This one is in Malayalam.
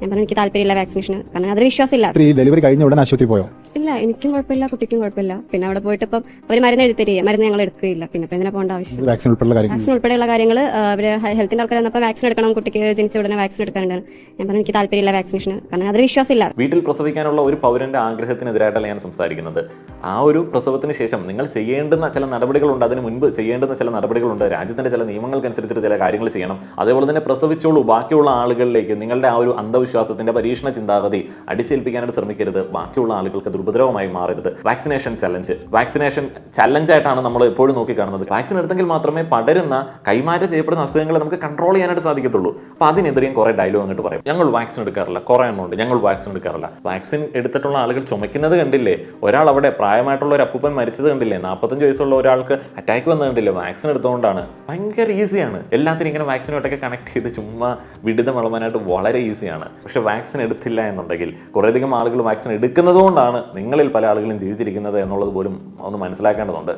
ഞാൻ പറഞ്ഞു എനിക്ക് താല്പര്യമില്ല വാക്സിനേഷൻ കാരണം അതിൽ വിശ്വാസമില്ല. രാത്രി ഡെലിവറി കഴിഞ്ഞ ഉടനെ ആശുപത്രി പോയോ? ഇല്ല എനിക്കും കുഴപ്പമില്ല കുട്ടിക്കും കുഴപ്പമില്ല. പിന്നെ അവിടെ പോയിട്ട് ഇപ്പം ഒരു മരുന്ന് എഴുതി തരിക മരുന്ന് ഞങ്ങൾ എടുക്കുകയില്ല. പിന്നെ ഇപ്പം എന്തിനാ പോകേണ്ട ആവശ്യം വാക്സിൻ ഉൾപ്പെടെയുള്ള കാര്യങ്ങൾ. വാക്സിൻ ഉൾപ്പെടെയുള്ള കാര്യങ്ങൾ അവർ ഹെൽത്തിന്റെ ആൾക്കാർ വന്നപ്പോൾ വാക്സിൻ എടുക്കണം കുട്ടിക്ക് ജനിച്ച ഉടനെ വാക്സിൻ എടുക്കാനുണ്ടായിരുന്നു. ഞാൻ പറഞ്ഞു എനിക്ക് താല്പര്യമില്ല വാക്സിനേഷൻ കാരണം അതൊരു വിശ്വാസമില്ല. വീട്ടിൽ പ്രസവിക്കാനുള്ള ഒരു പൗരന്റെ ആഗ്രഹത്തിനെതിരായിട്ടല്ല ഞാൻ സംസാരിക്കുന്നത്. ആ ഒരു പ്രസവത്തിന് ശേഷം നിങ്ങൾ ചെയ്യേണ്ടുന്ന ചില നടപടികളുണ്ട് അതിന് മുൻപ് ചെയ്യേണ്ടുന്ന ചില നടപടികളുണ്ട് രാജ്യത്തിന്റെ ചില നിയമങ്ങൾക്കനുസരിച്ചിട്ട് ചില കാര്യങ്ങൾ ചെയ്യണം. അതേപോലെ തന്നെ പ്രസവിച്ചോളൂ ബാക്കിയുള്ള ആളുകളിലേക്ക് നിങ്ങളുടെ ആ ഒരു അന്ധവിശ്വാസത്തിന്റെ പരീക്ഷണ ചിന്താഗതി അടിച്ചേൽപ്പിക്കാനായിട്ട് ശ്രമിക്കരുത്. ബാക്കിയുള്ള ആളുകൾക്ക് ദുർഭദ്രവമായി മാറരുത്. വാക്സിനേഷൻ ചലഞ്ച് വാക്സിനേഷൻ ചലഞ്ചായിട്ടാണ് നമ്മൾ എപ്പോഴും നോക്കിക്കാണുന്നത്. വാക്സിൻ എടുത്തെങ്കിൽ മാത്രമേ പടരുന്ന കൈമാറ്റം ചെയ്യപ്പെടുന്ന അസുഖങ്ങളെ നമുക്ക് കൺട്രോൾ ചെയ്യാനായിട്ട് സാധിക്കത്തുള്ളൂ. അപ്പൊ അതിനെതിരെയും കുറെ ഡയലോഗ് അങ്ങോട്ട് പറയും. ഞങ്ങൾ വാക്സിൻ എടുക്കാറില്ല. കുറെ എണ്ണമുണ്ട് ഞങ്ങൾ വാക്സിൻ എടുക്കാറില്ല. വാക്സിൻ എടുത്തിട്ടുള്ള ആളുകൾ ചുമക്കുന്നത് കണ്ടില്ലേ? ഒരാൾ അവിടെ പ്രായമായിട്ടുള്ള ഒരു അപ്പൂപ്പൻ മരിച്ചത് കണ്ടില്ലേ? നാൽപ്പത്തഞ്ച് വയസ്സുള്ള ഒരാൾക്ക് അറ്റാക്ക് വന്നത് കണ്ടില്ലേ? വാക്സിൻ എടുത്തുകൊണ്ടാണ് ഭയങ്കര ഈസിയാണ് എല്ലാത്തിനും ഇങ്ങനെ വാക്സിനുമായിട്ടൊക്കെ കണക്ട് ചെയ്ത് ചുമ്മാ വിടുതം വളമാനായിട്ട് വളരെ ഈസിയാണ് പക്ഷെ വാക്സിൻ എടുത്തില്ല എന്നുണ്ടെങ്കിൽ കുറേയധികം ആളുകൾ വാക്സിൻ എടുക്കുന്നതുകൊണ്ടാണ് നിങ്ങളിൽ പല ആളുകളും ജീവിച്ചിരിക്കുന്നത് എന്നുള്ളത് പോലും ഒന്ന് മനസ്സിലാക്കേണ്ടതുണ്ട്.